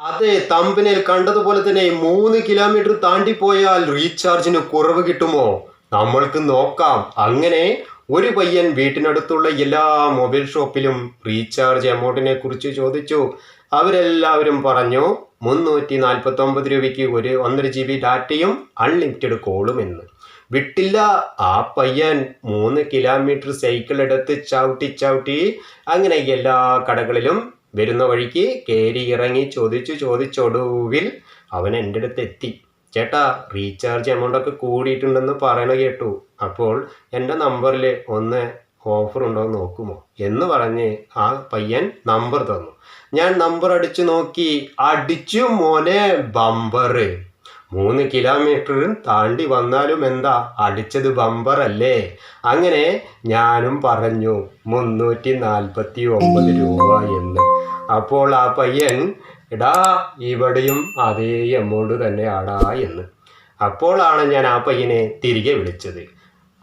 അതെ തമ്പിനെ കണ്ടതുപോലെ തന്നെ മൂന്ന് കിലോമീറ്റർ താണ്ടി പോയാൽ റീചാർജിന് കുറവ് കിട്ടുമോ? നമ്മൾക്ക് നോക്കാം. അങ്ങനെ ഒരു പയ്യൻ വീട്ടിനടുത്തുള്ള എല്ലാ മൊബൈൽ ഷോപ്പിലും റീചാർജ് എമൗണ്ടിനെ കുറിച്ച് ചോദിച്ചു. അവരെല്ലാവരും പറഞ്ഞു മുന്നൂറ്റി നാൽപ്പത്തി ഒമ്പത് രൂപയ്ക്ക് ഒരു ഒന്നര ജി ബി ഡാറ്റയും അൺലിമിറ്റഡ് കോളും എന്ന്. വിട്ടില്ല. ആ പയ്യൻ മൂന്ന് കിലോമീറ്റർ സൈക്കിൾ എടുത്ത് ചവിട്ടി ചവിട്ടി അങ്ങനെ എല്ലാ കടകളിലും വരുന്ന വഴിക്ക് കയറി ഇറങ്ങി ചോദിച്ചു ചോദിച്ചൊടുവിൽ അവൻ എന്റെ അടുത്ത് എത്തി. ചേട്ടാ റീചാർജ് എമൗണ്ട് ഒക്കെ കൂടിയിട്ടുണ്ടെന്ന് പറയണ കേട്ടു. അപ്പോൾ എന്റെ നമ്പറിൽ ഒന്ന് ഓഫർ ഉണ്ടോ എന്ന് നോക്കുമോ എന്ന് പറഞ്ഞ് ആ പയ്യൻ നമ്പർ തന്നു. ഞാൻ നമ്പർ അടിച്ചു നോക്കി. അടിച്ചു മോനെ ബമ്പറ് മൂന്ന് കിലോമീറ്റർ താണ്ടി വന്നാലും എന്താ? അടിച്ചത് ബമ്പർ അല്ലേ? അങ്ങനെ ഞാനും പറഞ്ഞു മുന്നൂറ്റി നാൽപ്പത്തി ഒമ്പത് രൂപ എന്ന്. അപ്പോൾ ആ പയ്യൻ എടാ ഇവിടെയും അതേ എമൗണ്ട് തന്നെ ആടാ എന്ന്. അപ്പോഴാണ് ഞാൻ ആ പയ്യനെ തിരികെ വിളിച്ചത്.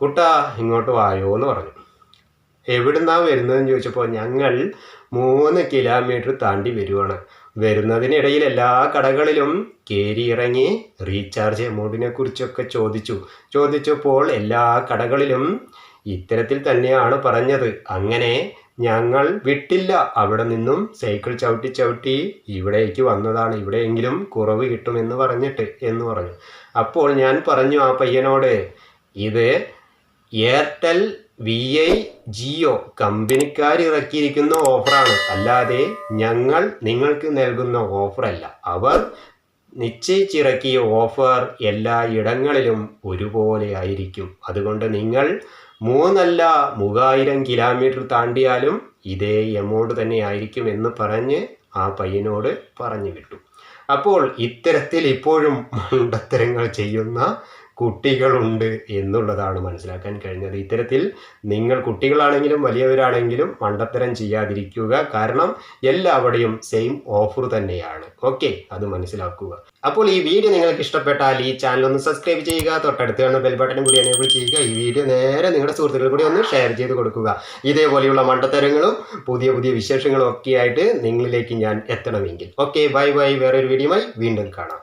കുട്ടാ ഇങ്ങോട്ട് വായോ എന്ന് പറഞ്ഞു. എവിടുന്നാ വരുന്നതെന്ന് ചോദിച്ചപ്പോൾ ഞങ്ങൾ മൂന്ന് കിലോമീറ്റർ താണ്ടി വരുവാണ്. വരുന്നതിനിടയിൽ എല്ലാ കടകളിലും കയറി ഇറങ്ങി റീചാർജ് എമൗണ്ടിനെ കുറിച്ചൊക്കെ ചോദിച്ചു. ചോദിച്ചപ്പോൾ എല്ലാ കടകളിലും ഇത്തരത്തിൽ തന്നെയാണ് പറഞ്ഞത്. അങ്ങനെ ഞങ്ങൾ വിട്ടില്ല. അവിടെ നിന്നും സൈക്കിൾ ചവിട്ടി ചവിട്ടി ഇവിടേക്ക് വന്നതാണ്. ഇവിടെയെങ്കിലും കുറവ് കിട്ടുമെന്ന് പറഞ്ഞിട്ട് എന്ന് പറഞ്ഞു. അപ്പോൾ ഞാൻ പറഞ്ഞു ആ പയ്യനോട് ഇത് എയർടെൽ വി ഐ ജിയോ കമ്പനിക്കാർ ഇറക്കിയിരിക്കുന്ന ഓഫറാണ്. അല്ലാതെ ഞങ്ങൾ നിങ്ങൾക്ക് നൽകുന്ന ഓഫറല്ല. അവർ നിശ്ചയിച്ചിറക്കിയ ഓഫർ എല്ലാ ഇടങ്ങളിലും ഒരുപോലെ ആയിരിക്കും. അതുകൊണ്ട് നിങ്ങൾ മൂന്നല്ല മൂവായിരം കിലോമീറ്റർ താണ്ടിയാലും ഇതേ എമൗണ്ട് തന്നെ ആയിരിക്കും എന്ന് പറഞ്ഞ് ആ പയ്യനോട് പറഞ്ഞു വിട്ടു അപ്പോൾ ഇത്തരത്തിൽ ഇപ്പോഴും മണ്ടത്തരങ്ങൾ ചെയ്യുന്ന കുട്ടികളുണ്ട് എന്നുള്ളതാണ് മനസ്സിലാക്കാൻ കഴിഞ്ഞത്. ഇത്തരത്തിൽ നിങ്ങൾ കുട്ടികളാണെങ്കിലും വലിയവരാണെങ്കിലും മണ്ടത്തരം ചെയ്യാതിരിക്കുക. കാരണം എല്ലാവരുടെയും സെയിം ഓഫർ തന്നെയാണ്. ഓക്കെ അത് മനസ്സിലാക്കുക. അപ്പോൾ ഈ വീഡിയോ നിങ്ങൾക്ക് ഇഷ്ടപ്പെട്ടാൽ ഈ ചാനൽ ഒന്ന് സബ്സ്ക്രൈബ് ചെയ്യുക. തൊട്ടടുത്ത് കാണുന്ന ബെൽ ബട്ടനും കൂടി എനേബിൾ ചെയ്യുക. ഈ വീഡിയോ നേരെ നിങ്ങളുടെ സുഹൃത്തുക്കൾ കൂടി ഒന്ന് ഷെയർ ചെയ്ത് കൊടുക്കുക. ഇതേപോലെയുള്ള മണ്ടത്തരങ്ങളും പുതിയ പുതിയ വിശേഷങ്ങളും ഒക്കെ ആയിട്ട് നിങ്ങളിലേക്ക് ഞാൻ എത്തണമെങ്കിൽ. ഓക്കെ ബൈ ബൈ വേറൊരു വീഡിയോയുമായി വീണ്ടും കാണാം.